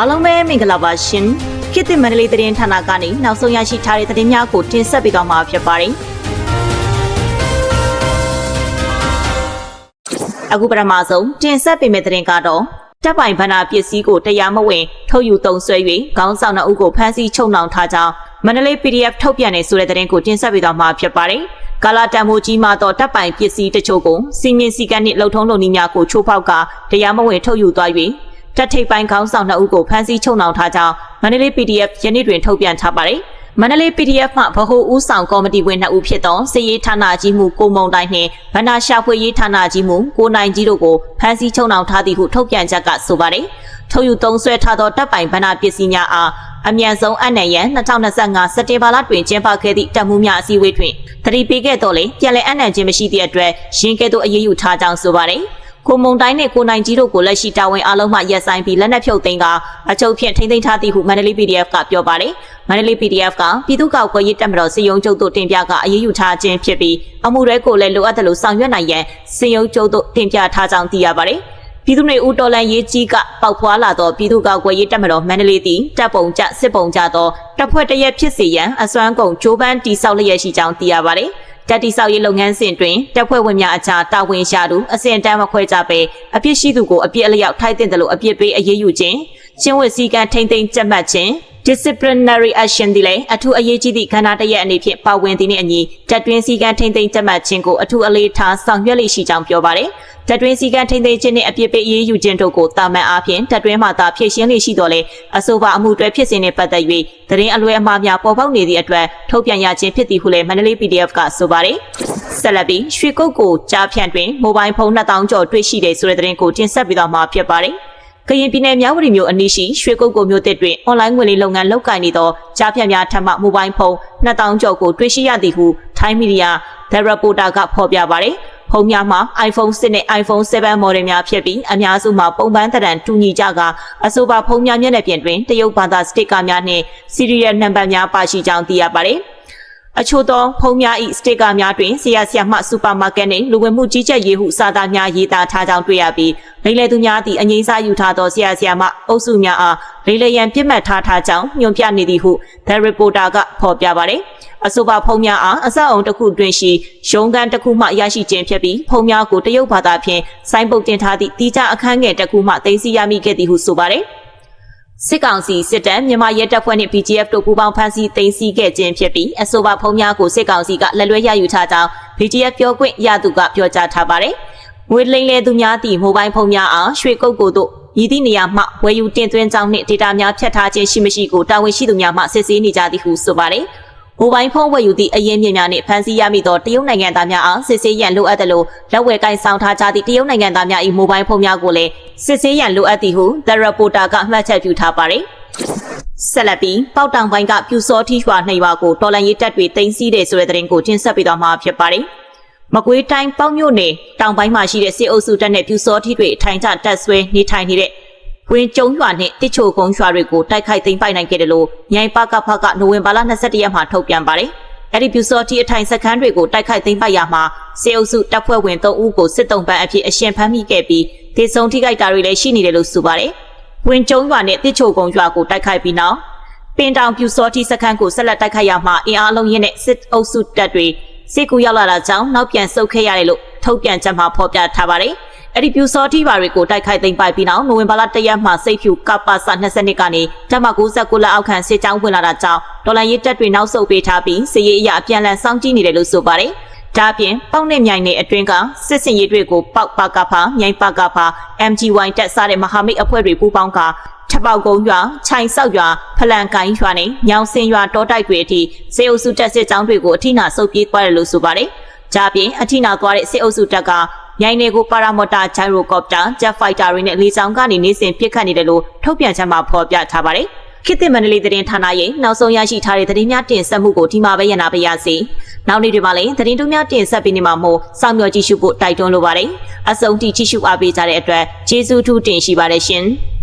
အားလုံးပဲမင်္ဂလာပါရှင်ခေတ်သစ်မန္တလေးသတင်းဌာနကနေနောက်ဆုံးရရှိထားတဲ့သတင်းများကိုတင်ဆက်ပေးသွားမှာဖြစ်ပါတယ်အခုပထမဆုံးတင်ဆက်ပေးမယ့်သတင်းကတော့တပ်ပိုင်ဗဏ္ဍာပစ္စည်းကိုတရားမဝင် ထုတ်ယူသုံးစွဲ၍ခေါင်းဆောင်နှုတ်ကိုဖမ်းဆီးချုပ်နှောင်ထားကြောင်းမန္တလေး PDF ထုတ်ပြန်နေဆိုတဲ့သတင်းကိုတင်ဆက်ပေးသွားမှာဖြစ်ပါတယ်ကာလာတံမိုးကြီးမှာတော့တပ်ပိုင်ပစ္စည်းတချို့ကိုစီမင်းစည်းကမ်းနှင့်လှုပ်ထုံးလုပ်နည်းများကိုချိုးဖောက်ကတရားမဝင်ထုတ်ယူသွား၍ တပ်ထိပ်ပိုင်းခေါင်းဆောင်နှစ်ဦးကိုဖမ်းဆီးချုပ်နှောင်ထားကြောင်းမန္တလေး PDF ယနေ့တွင်ထုတ်ပြန်ထားပါတယ်။မန္တလေး PDF မှဗဟိုဦးဆောင်ကော်မတီဝင်နှစ်ဦးဖြစ်သောစစ်ရေးဌာနကြီးမှုကိုမုံတိုင်းနှင့်ဗန္နာရှာဖွေရေးဌာနကြီးမှုကိုနိုင်ကြီးတို့ကိုဖမ်းဆီးချုပ်နှောင်ထားသည်ဟုထုတ်ပြန်ချက်ကဆိုပါတယ်။ထုတ်ယူသုံးစွဲထားသောတပ်ပိုင်ဗန္နာပစ္စည်းများအားအမြန်ဆုံးအနက်ရန်2025စက်တင်ဘာလတွင်ကျင်းပခဲ့သည့်တပ်မှုများအစည်းအဝေးတွင်တတိပေးခဲ့တော်လေပြန်လည်အနံ့ခြင်းမရှိသည့်အတွက်ရင်းကဲ့သို့အရေးယူထားကြောင်းဆိုပါတယ်။ ကိုမုံတိုင်းနဲ့ကိုနိုင်ကြီးတို့ကိုလက်ရှိတာဝန်အလုံးမှရက်ဆိုင်ပြီးလက်နက်ဖြုတ်သိမ်းကအချုပ်ဖြင့်ထိမ့်သိမ်းထားသည်ဟုမန္တလေး PDF ကပြောပါတယ်။မန္တလေး PDF ကပြည်သူ့ကောက်ကွယ်ရေးတပ်မတော်စီယုံချုပ်တို့တင်ပြကအရေးယူထားခြင်းဖြစ်ပြီးအမှုရဲကိုလည်းလိုအပ်တယ်လို့ဆောင်ရွက်နိုင်ရန်စီယုံချုပ်တို့တင်ပြထားကြောင်းသိရပါတယ်။ပြည်သူ့နေဦးတော်လန်ရေးကြီးကပေါက်ဖွာလာသောပြည်သူ့ကောက်ကွယ်ရေးတပ်မတော်မန္တလေးသည်တပ်ပုံကြစစ်ပုံကြသောတပ်ဖွဲ့တရက်ဖြစ်စေရန်အစွမ်းကုန်ဂျိုးပန်းတီဆောက်လျက်ရှိကြောင်းသိရပါတယ်။ တက်တီဆောက်ရေးလုပ်ငန်းစဉ်တွင်တပ်ဖွဲ့ဝင်များအကြားတာဝန်ရှာသူအစဉ်တန်းမခွဲကြပဲအပြစ်ရှိသူကိုအပြစ်အလျောက်ထိုက်တဲ့လို့အပြစ်ပေးအရေးယူခြင်းကျင့်ဝတ်စည်းကမ်းထိမ့်သိမ်းကြက်မှတ်ခြင်း disciplinary action ဒီလည်းအထူးအရေးကြီးသည့်ခန္ဓာတစ်ရက်အနေဖြင့်ပါဝင်သည်နှင့်အညီတပ်တွင်းစည်းကမ်းထိမ့်သိမ်းကြက်မှတ်ခြင်းကိုအထူးအလေးထားဆောင်ရွက်လိရှိကြောင်းပြောပါတယ်။တပ်တွင်းစည်းကမ်းထိမ့်သိမ်းခြင်းနှင့်အပြစ်ပေးအရေးယူခြင်းတို့ကိုတာမန်အားဖြင့်တပ်တွင်းမှသာဖြည့်ရှင်းလိရှိတော်လဲအဆိုပါအမှုတွဲဖြစ်စဉ်နှင့်ပတ်သက်၍သတင်းအလွဲအမှားများပေါ်ပေါက်နေသည့်အတွက်ထုတ်ပြန်ရခြင်းဖြစ်သည်ဟုလည်းမန္တလေး PDF ကဆိုပါတယ်။ဆက်လက်ပြီးရွှေကုတ်ကိုကြားဖြန့်တွင်မိုဘိုင်းဖုန်း2000ကျော်တွေ့ရှိတယ်ဆိုတဲ့သတင်းကိုတင်ဆက်ပေးသွားမှာဖြစ်ပါတယ်။ ကရင်ပြည်နယ်မြောက်ဝတီမြို့အနီးရှိရွှေကုတ်ကိုမြို့တစ်တွင်အွန်လိုင်းငွေလေးလုပ်ငန်းလုပ်ကိုင်နေသောကြားဖြတ်များထပ်မမိုဘိုင်းဖုန်း2000ကျော်ကိုတွေ့ရှိရသည်ဟုထိုင်းမီဒီယာ The Reporter ကဖော်ပြပါတယ်။ဖုန်းများမှာ iPhone 6နဲ့ iPhone 7 model များဖြစ်ပြီးအများစုမှာပုံပန်းတရံတူညီကြကအဆိုပါဖုန်းများမျက်နှာပြင်တွင်တရုတ်ဘာသာစတစ်ကာများနှင့် serial number များပါရှိကြောင်းသိရပါတယ်။ အချို့သောဖုံးများ၏စတစ်ကာများတွင်ဆရာဆရာမစူပါမားကတ်နှင့်လူဝင်မှုကြီးကြပ်ရေးဟုစာသားများရေးသားထားကြောင်းတွေ့ရပြီးလိမ့်လေသူများသည့်အငိမ့်စားယူထားသောဆရာဆရာမအုပ်စုများအားလိမ့်လေရန်ပြစ်မှတ်ထားထားကြောင်းညွှန်ပြနေသည်ဟု The Reporter ကဖော်ပြပါတယ်။အဆိုပါဖုံးများအားအစအုံတစ်ခုတွင်ရှိရုံးကန်တစ်ခုမှရရှိခြင်းဖြစ်ပြီးဖုံးများကိုတရုတ်ဘာသာဖြင့်စိုင်းပုတ်တင်ထားသည့်တီးခြားအခန်းငယ်တစ်ခုမှသိမ်းဆည်းရမိခဲ့သည်ဟုဆိုပါတယ်။ စစ်ကောင်စီစစ်တပ်မြန်မာရဲတပ်ဖွဲ့နှင့် BGF တို့ပူးပေါင်းဖမ်းဆီးသိမ်းဆည်းခဲ့ခြင်းဖြစ်ပြီးအဆိုပါဖုံးများကိုစစ်ကောင်စီကလက်လွဲရယူထားကြောင်း BGF ပြောခွင့်ရသူကပြောကြားထားပါတယ်။ငွေလိမ်လည်သူများသည့်မိုဘိုင်းဖုန်းများအားရွှေကုတ်ကိုတို့ရည်သည့်နေရာမှဝယ်ယူတင်သွင်းကြောင်းနှင့်ဒေတာများဖြတ်ထားခြင်းရှိမရှိကိုတာဝန်ရှိသူများမှစစ်ဆေးနေကြသည်ဟုဆိုပါတယ်။ မိုဘိုင်းဖုန်းဝယ်ယူသည့်အရင်မြင့်များနှင့်ဖမ်းဆီးရမိသောတရုတ်နိုင်ငံသားများအားစစ်ဆေးရန်လိုအပ်သလိုလက်ဝယ်ကိုင်ဆောင်ထားကြသည့်တရုတ်နိုင်ငံသားများ၏မိုဘိုင်းဖုန်းများကိုလည်းစစ်ဆေးရန်လိုအပ်သည်ဟု The Reporter ကမှတ်ချက်ပြုထားပါသည်ဆက်လက်ပြီးပေါတောင်ပိုင်းကပြူစောထီရွာနှိပ်ရွာကိုတော်လန်ရေးတပ်တွေတင်စီးတယ်ဆိုတဲ့သတင်းကိုတင်ဆက်ပေးသွားမှာဖြစ်ပါတယ်။မကွေးတိုင်းပေါမြို့နယ်တောင်ပိုင်းမှာရှိတဲ့စစ်အုပ်စုတပ်နဲ့ပြူစောထီတွေအထိုင်ကျတပ်ဆွဲနေထိုင်နေတဲ့ ဝင်းကျုံရွာနဲ့တစ်ချိုကုန်းရွာတွေကိုတိုက်ခိုက်သိမ်းပိုက်နိုင်ခဲ့တယ်လို့မြိုင်ပကဖကနိုဝင်ဘာလ22ရက်မှာထုတ်ပြန်ပါတယ်။အဲ့ဒီပြူစောတီအထိုင်စခန်းတွေကိုတိုက်ခိုက်သိမ်းပိုက်ရမှာစေအုပ်စုတပ်ဖွဲ့ဝင်3ဦးကိုစစ်တုံးပန်းအဖြစ်အရှင်ဖမ်းမိခဲ့ပြီးဒေဆုံးထိခိုက်တာတွေလည်းရှိနေတယ်လို့ဆိုပါတယ်။ဝင်းကျုံရွာနဲ့တစ်ချိုကုန်းရွာကိုတိုက်ခိုက်ပြီးနောက်ပင်တောင်ပြူစောတီစခန်းကိုဆက်လက်တိုက်ခိုက်ရမှာအင်အားလုံးရင်းနဲ့စစ်အုပ်စုတပ်တွေစစ်ကူရောက်လာတာကြောင့်နောက်ပြန်ဆုတ်ခဲ့ရတယ်လို့ထုတ်ပြန်ချက်မှာဖော်ပြထားပါတယ်။ အဲ့ဒီပြူစောတိပါတွေကိုတိုက်ခိုက်သိမ်းပိုက်ပြီးနောက်နိုဝင်ဘာလ၁ရက်မှစိတ်ဖြူကပ္ပစ20ကနေတပ်မ69လက်အောက်ခံစစ်ကြောင်းဝင်လာတာကြောင့်ဒေါ်လာရေးတပ်တွေနောက်ဆုတ်ပေးထားပြီးစစ်ရေးအရာအပြန်အလှန်စောင့်ကြည့်နေတယ်လို့ဆိုပါတယ်။ဒါပြင်ပေါက်နဲ့မြိုင်နယ်အတွင်းကစစ်စင်ရေးတွေကိုပေါက်ပါကဖာမြိုင်ပါကဖာ MG1 တက်စားတဲ့မဟာမိတ်အဖွဲ့တွေပူးပေါင်းကထပောက်ကုန်းရွာခြိုင်ဆောက်ရွာဖလန်ကိုင်းရွာနဲ့ညောင်စင်ရွာတောတိုက်တွေအထိစေအုပ်စုတက်စစ်ကြောင်းတွေကိုအထိနာဆုပ်ပြေးသွားတယ်လို့ဆိုပါတယ်။ဒါပြင်အထိနာသွားတဲ့စစ်အုပ်စုတပ်က မြိုင်နယ်ကိုပါရာမော်တာဂျိုင်ရိုကော်ပတာဂျက်ဖိုက်တာတွေနဲ့လေကြောင်းကနေနေစဉ်ပစ်ခတ်နေတယ်လို့ထုတ်ပြန်ချက်မှာဖော်ပြထားပါတယ်။ခေတ်သစ်မန္တလေးသတင်းဌာနရဲ့နောက်ဆုံးရရှိထားတဲ့သတင်းများတင်ဆက်မှုကိုဒီမှာပဲရနာပါရစေ။နောက်နေ့တွေမှာလည်းသတင်းတို့များတင်ဆက်ပေးနေမှာမို့စောင့်မျှော်ကြည့်ရှုဖို့တိုက်တွန်းလိုပါတယ်။အဆုံးထိကြည့်ရှုအားပေးကြတဲ့အတွက်ကျေးဇူးထူးတင်ရှိပါတယ်ရှင်။